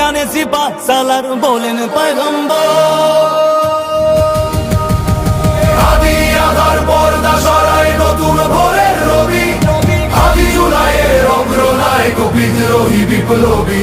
সেখানে সিপা সালার বলেন পয়গম্বর। রবি। আদি জুলাইয়ের অগ্রনায়ক বিদ্রোহী বিপ্লবী।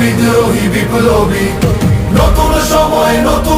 বিদ্রোহী বিপ্লবী। নতুন সময় নতুন